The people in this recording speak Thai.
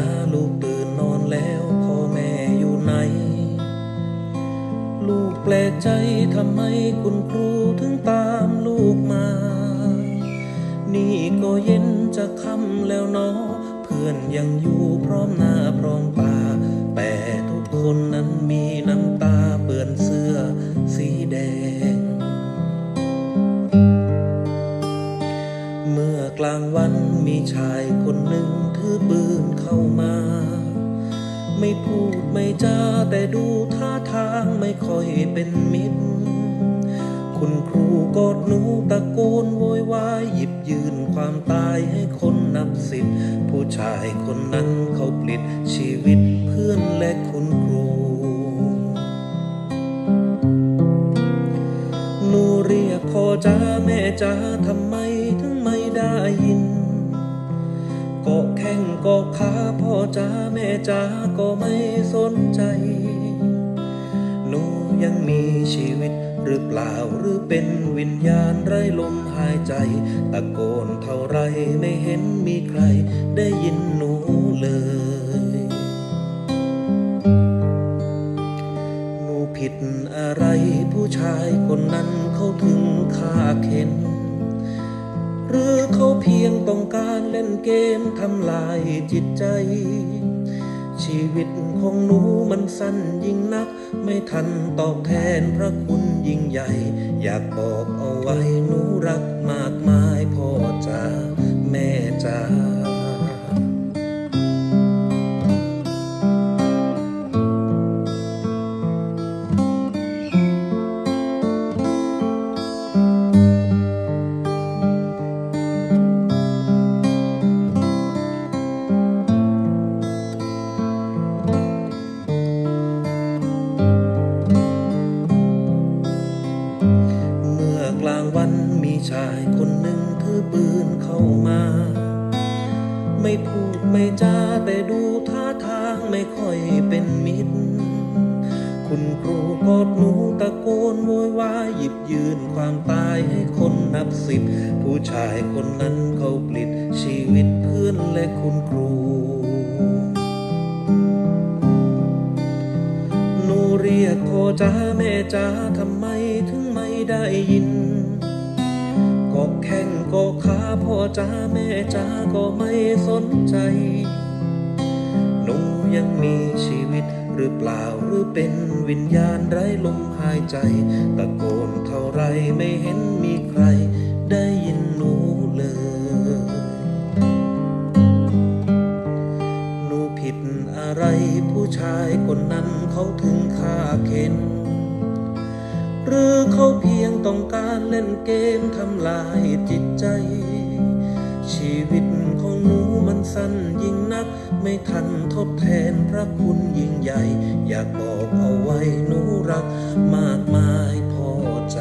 าลูกตื่นนอนแล้วพ่อแม่อยู่ไหน ลูกแปลกใจทำไมคุณครูถึงตามลูกมา นี่ก็เย็นจะค่ำแล้วเนาะเพื่อนยังอยู่พร้อมหน้าพร้อมตาแต่ทุกคนนั้นมีน้ำ มื่อกลางวันมีชายคนหนึ่งถือปืนเข้ามา ไม่พูดไม่จาแต่ดูท่าทางไม่ค่อยเป็นมิตร คุณครูกอดหนูตะโกนโวยวายหยิบยืนความตายให้คนนับสิบผู้ชายคนนั้นเขาปลิดชีวิตเพื่อนและคุณครูหนูเรียกพ่อจ้าแม่จ้าทำไม กาะขาพ่อจ้าแม่จ้าก็ไม่สนใจ หนูยังมีชีวิตหรือเปล่าหรือเป็นวิญญาณไร้ลมหายใจ ตะโกนเท่าไรไม่เห็นมีใครได้ยินหนูเลย หนูผิดอะไรผู้ชายคนนั้นเขาถึงฆ่าเข็น เพียงต้องการเล่นเกมทำลายจิตใจ ชีวิตของหนูมันสั้นยิ่งนัก ไม่ทันตอบแทนพระคุณยิ่งใหญ่ อยากบอกเอาไว้หนูรักมากมายพ ชายคนหนึ่งถือปืนเข้ามา ไม่พูดไม่จาแต่ดูท่าทางไม่ค่อยเป็นมิตร คุณครูกอดหนูตะโกนโวยวายหยิบยืนความตายให้คนนับสิบ ผู้ชายคนนั้นเขาปลิดชีวิตเพื่อนและคุณครูหนูเรียกพ่อจ้าแม่จ้าทำไมถึงไม่ได้ยิน ก็แข้งก็ขาพ่อจ้าแม่จ้าก็ไม่สนใจ หนูยังมีชีวิตหรือเปล่าหรือเป็นวิญญาณไร้ลมหายใจ ตะโกนเท่าไรไม่เห็นมีใครได้ยินหนูเลย หนูผิดอะไรผู้ชายคนนั้นเขาถึงฆ่าเข็น รือเขาเพียงต้องการเล่นเกมทำลายจิตใจ ชีวิตของหนูมันสั้นยิ่งนัก ไม่ทันทดแทนพระคุณยิ่งใหญ่ อยากบอกเอาไว้หนูรักมากมายพอใจ